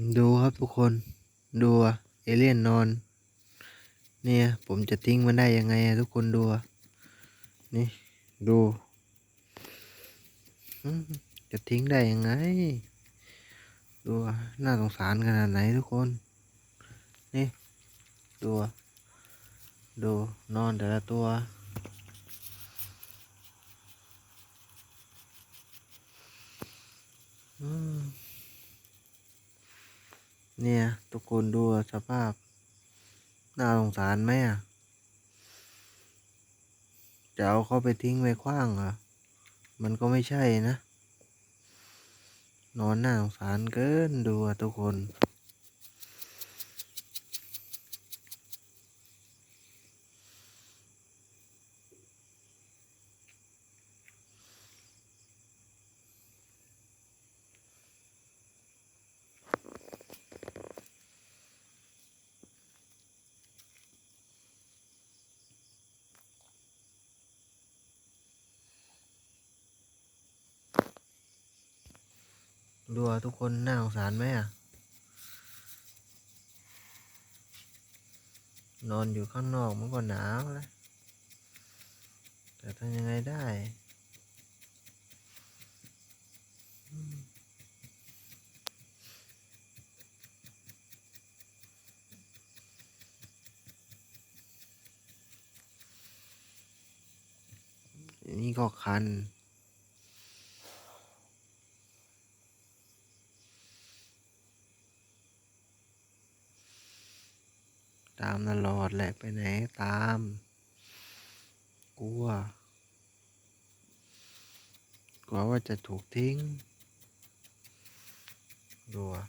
ดูครับทุกคนดูเอเลี่ยนนอน เนี่ยผมจะทิ้งมันได้ยังไงทุกคนดูนี่ดูจะทิ้งได้ยังไง ดูน่าสงสารขนาดไหนทุกคน นี่ดูดูนอนแต่ละตัวอืม เนี่ยทุกคนดูสภาพ น่าสงสารไหมอะ จะเอาเขาไปทิ้งไว้ขว้างเหรอ มันก็ไม่ใช่นะ นอนน่าสงสารเกินดูอะทุกคน ดูทุกคนน่าสงสารไหมอะ นอนอยู่ข้างนอกมันก็หนาวแล้วแต่ทำยังไงได้นี่ก็คัน ตามตลอดแหละไปไหนตาม กลัว กลัวว่าจะถูกทิ้งดูอะ